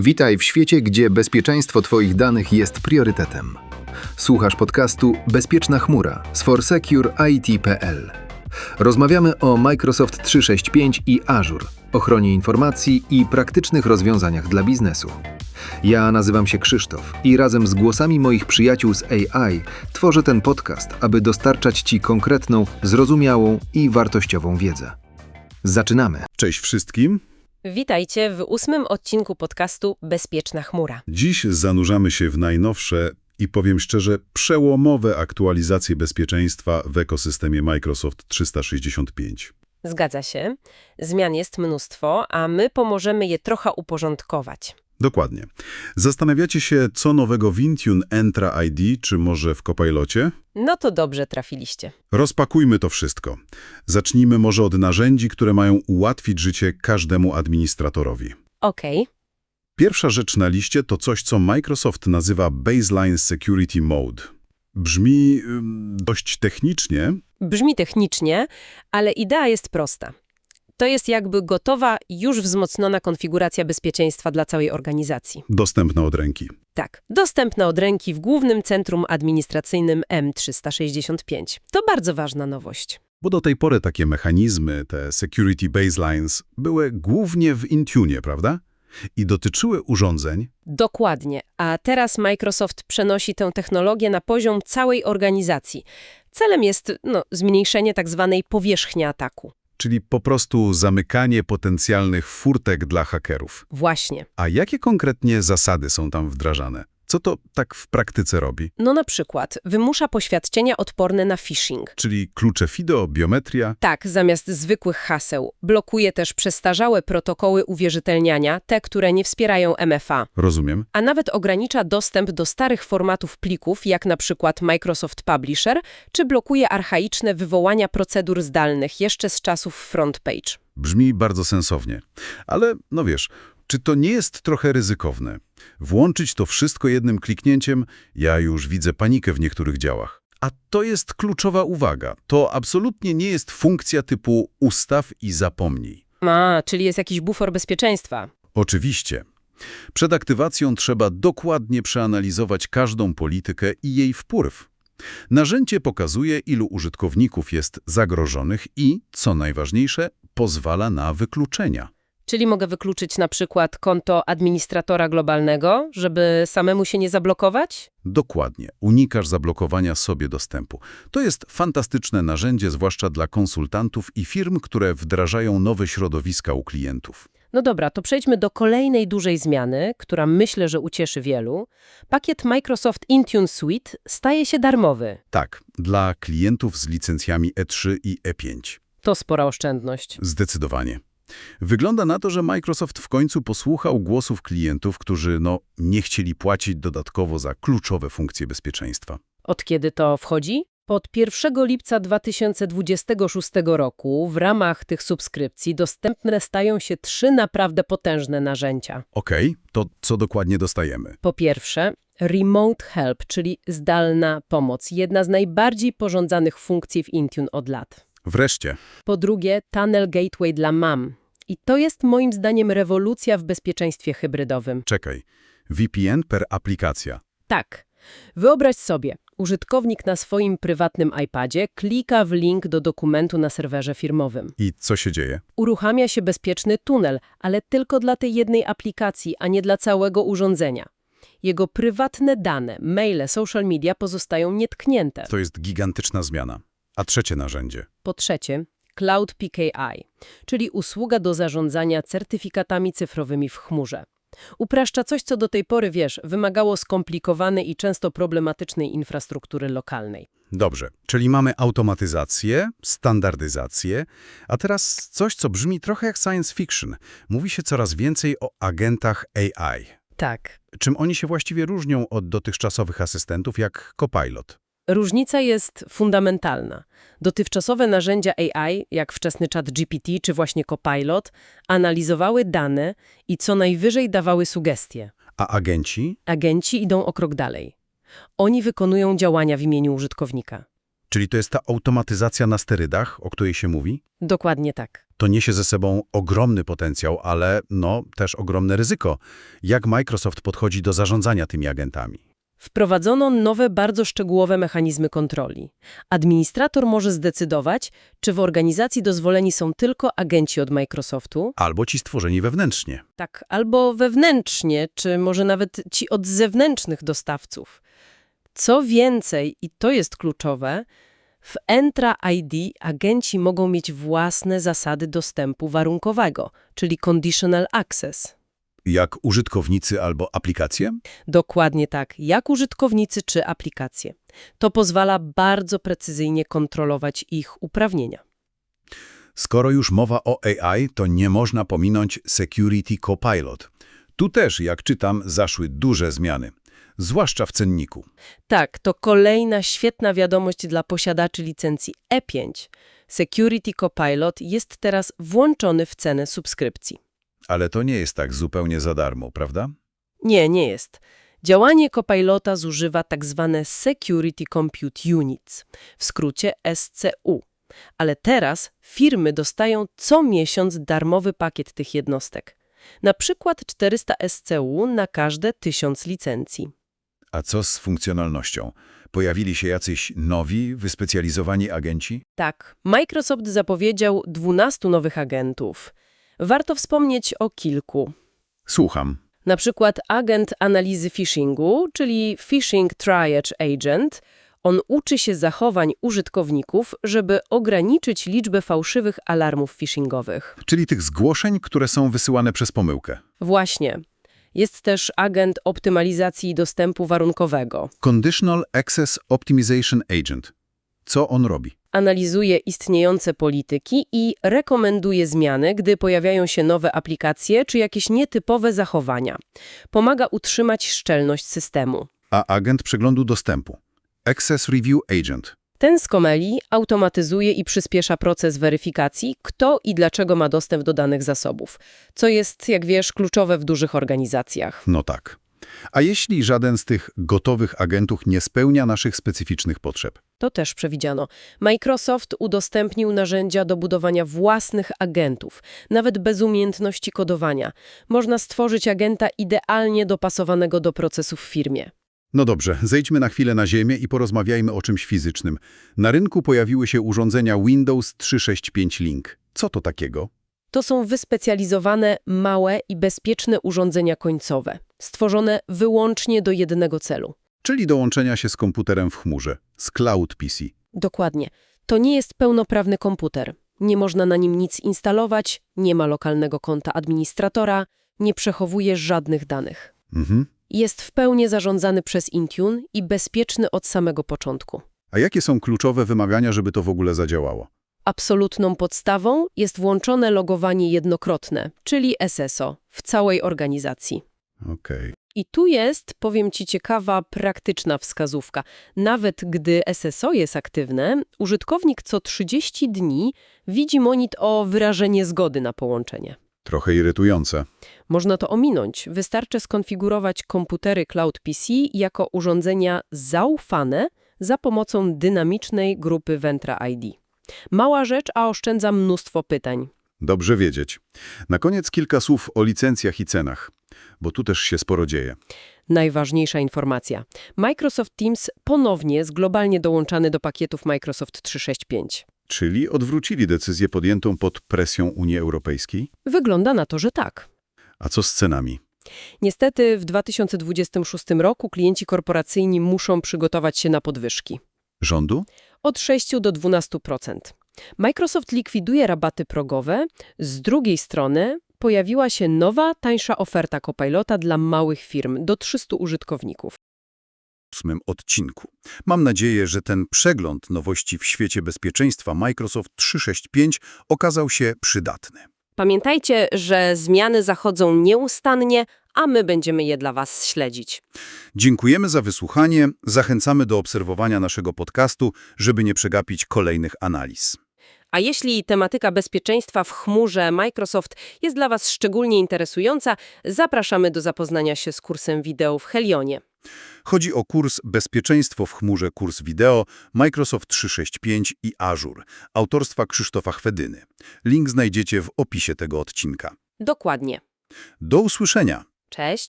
Witaj w świecie, gdzie bezpieczeństwo Twoich danych jest priorytetem. Słuchasz podcastu Bezpieczna chmura z forsecure.it.pl. Rozmawiamy o Microsoft 365 i Azure, ochronie informacji i praktycznych rozwiązaniach dla biznesu. Ja nazywam się Krzysztof i razem z głosami moich przyjaciół z AI tworzę ten podcast, aby dostarczać Ci konkretną, zrozumiałą i wartościową wiedzę. Zaczynamy! Cześć wszystkim. Witajcie w ósmym odcinku podcastu Bezpieczna chmura. Dziś zanurzamy się w najnowsze i powiem szczerze, przełomowe aktualizacje bezpieczeństwa w ekosystemie Microsoft 365. Zgadza się. Zmian jest mnóstwo, a my pomożemy je trochę uporządkować. Dokładnie. Zastanawiacie się, co nowego w Intune Entra ID, czy może w Copilocie? No to dobrze trafiliście. Rozpakujmy to wszystko. Zacznijmy może od narzędzi, które mają ułatwić życie każdemu administratorowi. Okej, Pierwsza rzecz na liście to coś, co Microsoft nazywa Baseline Security Mode. Brzmi ym, dość technicznie, brzmi technicznie, ale idea jest prosta. To jest jakby gotowa, już wzmocniona konfiguracja bezpieczeństwa dla całej organizacji. dostępna od ręki. Tak, dostępna od ręki w głównym centrum administracyjnym M365. To bardzo ważna nowość. Bo do tej pory takie mechanizmy, te security baselines, były głównie w Intune, prawda? I dotyczyły urządzeń, Dokładnie. A teraz Microsoft przenosi tę technologię na poziom całej organizacji. Celem jest no, zmniejszenie tak zwanej powierzchni ataku. Czyli po prostu zamykanie potencjalnych furtek dla hakerów. Właśnie. A jakie konkretnie zasady są tam wdrażane? Co to tak w praktyce robi? No na przykład wymusza poświadczenia odporne na phishing. Czyli klucze FIDO, biometria? Tak, zamiast zwykłych haseł. Blokuje też przestarzałe protokoły uwierzytelniania, te, które nie wspierają MFA. Rozumiem. A nawet ogranicza dostęp do starych formatów plików, jak na przykład Microsoft Publisher, czy blokuje archaiczne wywołania procedur zdalnych jeszcze z czasów FrontPage. Brzmi bardzo sensownie. Ale, no wiesz, czy to nie jest trochę ryzykowne? Włączyć to wszystko jednym kliknięciem? Ja już widzę panikę w niektórych działach. A to jest kluczowa uwaga. To absolutnie nie jest funkcja typu ustaw i zapomnij. A, czyli jest jakiś bufor bezpieczeństwa. Oczywiście. Przed aktywacją trzeba dokładnie przeanalizować każdą politykę i jej wpływ. Narzędzie pokazuje, ilu użytkowników jest zagrożonych i, co najważniejsze, pozwala na wykluczenia. Czyli mogę wykluczyć na przykład konto administratora globalnego, żeby samemu się nie zablokować? Dokładnie. Unikasz zablokowania sobie dostępu. To jest fantastyczne narzędzie, zwłaszcza dla konsultantów i firm, które wdrażają nowe środowiska u klientów. No dobra, to przejdźmy do kolejnej dużej zmiany, która myślę, że ucieszy wielu. Pakiet Microsoft Intune Suite staje się darmowy. Tak, dla klientów z licencjami E3 i E5. To spora oszczędność. Zdecydowanie. Wygląda na to, że Microsoft w końcu posłuchał głosów klientów, którzy no, nie chcieli płacić dodatkowo za kluczowe funkcje bezpieczeństwa. Od kiedy to wchodzi? Od 1 lipca 2026 roku w ramach tych subskrypcji dostępne stają się trzy naprawdę potężne narzędzia. Okej, to co dokładnie dostajemy? Po pierwsze, Remote Help, czyli zdalna pomoc, jedna z najbardziej pożądanych funkcji w Intune od lat. Wreszcie, Po drugie, Tunnel Gateway dla mam. I to jest moim zdaniem rewolucja w bezpieczeństwie hybrydowym. czekaj, VPN per aplikacja. Tak. Wyobraź sobie, użytkownik na swoim prywatnym iPadzie klika w link do dokumentu na serwerze firmowym. I co się dzieje? Uruchamia się bezpieczny tunel, ale tylko dla tej jednej aplikacji, a nie dla całego urządzenia. Jego prywatne dane, maile, social media pozostają nietknięte. To jest gigantyczna zmiana. A trzecie narzędzie. Po trzecie, Cloud PKI, czyli usługa do zarządzania certyfikatami cyfrowymi w chmurze. Upraszcza coś, co do tej pory, wiesz, wymagało skomplikowanej i często problematycznej infrastruktury lokalnej. Dobrze, czyli mamy automatyzację, standardyzację, a teraz coś, co brzmi trochę jak science fiction. Mówi się coraz więcej o agentach AI. Tak. Czym oni się właściwie różnią od dotychczasowych asystentów jak Copilot? Różnica jest fundamentalna. Dotychczasowe narzędzia AI, jak wczesny chat GPT czy właśnie Copilot, analizowały dane i co najwyżej dawały sugestie. A agenci? Agenci idą o krok dalej. Oni wykonują działania w imieniu użytkownika. Czyli to jest ta automatyzacja na sterydach, o której się mówi? Dokładnie tak. To niesie ze sobą ogromny potencjał, ale no też ogromne ryzyko. Jak Microsoft podchodzi do zarządzania tymi agentami? Wprowadzono nowe, bardzo szczegółowe mechanizmy kontroli. Administrator może zdecydować, czy w organizacji dozwoleni są tylko agenci od Microsoftu, Albo ci stworzeni wewnętrznie. tak, albo wewnętrznie, czy może nawet ci od zewnętrznych dostawców. Co więcej, i to jest kluczowe, w Entra ID agenci mogą mieć własne zasady dostępu warunkowego, czyli conditional access. Jak użytkownicy albo aplikacje? Dokładnie tak, jak użytkownicy czy aplikacje. To pozwala bardzo precyzyjnie kontrolować ich uprawnienia. Skoro już mowa o AI, to nie można pominąć Security Copilot. Tu też, jak czytam, zaszły duże zmiany, zwłaszcza w cenniku. Tak, to kolejna świetna wiadomość dla posiadaczy licencji E5. Security Copilot jest teraz włączony w cenę subskrypcji. Ale to nie jest tak zupełnie za darmo, prawda? Nie, nie jest. Działanie Copilota zużywa tak zwane Security Compute Units, w skrócie SCU. Ale teraz firmy dostają co miesiąc darmowy pakiet tych jednostek. Na przykład 400 SCU na każde 1000 licencji. A co z funkcjonalnością? Pojawili się jacyś nowi, wyspecjalizowani agenci? Tak, Microsoft zapowiedział 12 nowych agentów. Warto wspomnieć o kilku. Słucham. Na przykład agent analizy phishingu, czyli Phishing Triage Agent. On uczy się zachowań użytkowników, żeby ograniczyć liczbę fałszywych alarmów phishingowych. Czyli tych zgłoszeń, które są wysyłane przez pomyłkę. Właśnie. Jest też agent optymalizacji dostępu warunkowego. Conditional Access Optimization Agent. Co on robi? Analizuje istniejące polityki i rekomenduje zmiany, gdy pojawiają się nowe aplikacje czy jakieś nietypowe zachowania. Pomaga utrzymać szczelność systemu. A agent przeglądu dostępu. Access Review Agent. Ten z Comeli automatyzuje i przyspiesza proces weryfikacji, kto i dlaczego ma dostęp do danych zasobów, co jest, jak wiesz, kluczowe w dużych organizacjach. No tak. A jeśli żaden z tych gotowych agentów nie spełnia naszych specyficznych potrzeb? To też przewidziano. Microsoft udostępnił narzędzia do budowania własnych agentów, nawet bez umiejętności kodowania. Można stworzyć agenta idealnie dopasowanego do procesów w firmie. No dobrze, zejdźmy na chwilę na ziemię i porozmawiajmy o czymś fizycznym. Na rynku pojawiły się urządzenia Windows 365 Link. Co to takiego? To są wyspecjalizowane, małe i bezpieczne urządzenia końcowe, stworzone wyłącznie do jednego celu. Czyli dołączenia się z komputerem w chmurze, z Cloud PC. Dokładnie. To nie jest pełnoprawny komputer. Nie można na nim nic instalować, nie ma lokalnego konta administratora, nie przechowuje żadnych danych. Mhm. Jest w pełni zarządzany przez Intune i bezpieczny od samego początku. A jakie są kluczowe wymagania, żeby to w ogóle zadziałało? Absolutną podstawą jest włączone logowanie jednokrotne, czyli SSO, w całej organizacji. Okej. I tu jest, powiem Ci, ciekawa, praktyczna wskazówka. Nawet gdy SSO jest aktywne, użytkownik co 30 dni widzi monit o wyrażenie zgody na połączenie. Trochę irytujące. Można to ominąć. Wystarczy skonfigurować komputery Cloud PC jako urządzenia zaufane za pomocą dynamicznej grupy Ventra ID. Mała rzecz, a oszczędza mnóstwo pytań. Dobrze wiedzieć. Na koniec kilka słów o licencjach i cenach, bo tu też się sporo dzieje. Najważniejsza informacja. Microsoft Teams ponownie jest globalnie dołączany do pakietów Microsoft 365. Czyli odwrócili decyzję podjętą pod presją Unii Europejskiej? Wygląda na to, że tak. A co z cenami? Niestety w 2026 roku klienci korporacyjni muszą przygotować się na podwyżki. Rządu? Od 6 do 12%. Microsoft likwiduje rabaty progowe. Z drugiej strony pojawiła się nowa, tańsza oferta Copilota dla małych firm do 300 użytkowników. ósmym odcinku. Mam nadzieję, że ten przegląd nowości w świecie bezpieczeństwa Microsoft 365 okazał się przydatny. Pamiętajcie, że zmiany zachodzą nieustannie, a my będziemy je dla Was śledzić. Dziękujemy za wysłuchanie, zachęcamy do obserwowania naszego podcastu, żeby nie przegapić kolejnych analiz. A jeśli tematyka bezpieczeństwa w chmurze Microsoft jest dla Was szczególnie interesująca, zapraszamy do zapoznania się z kursem wideo w Helionie. Chodzi o kurs Bezpieczeństwo w chmurze, kurs wideo Microsoft 365 i Azure, autorstwa Krzysztofa Chwedyny. Link znajdziecie w opisie tego odcinka. Dokładnie. Do usłyszenia! Cześć.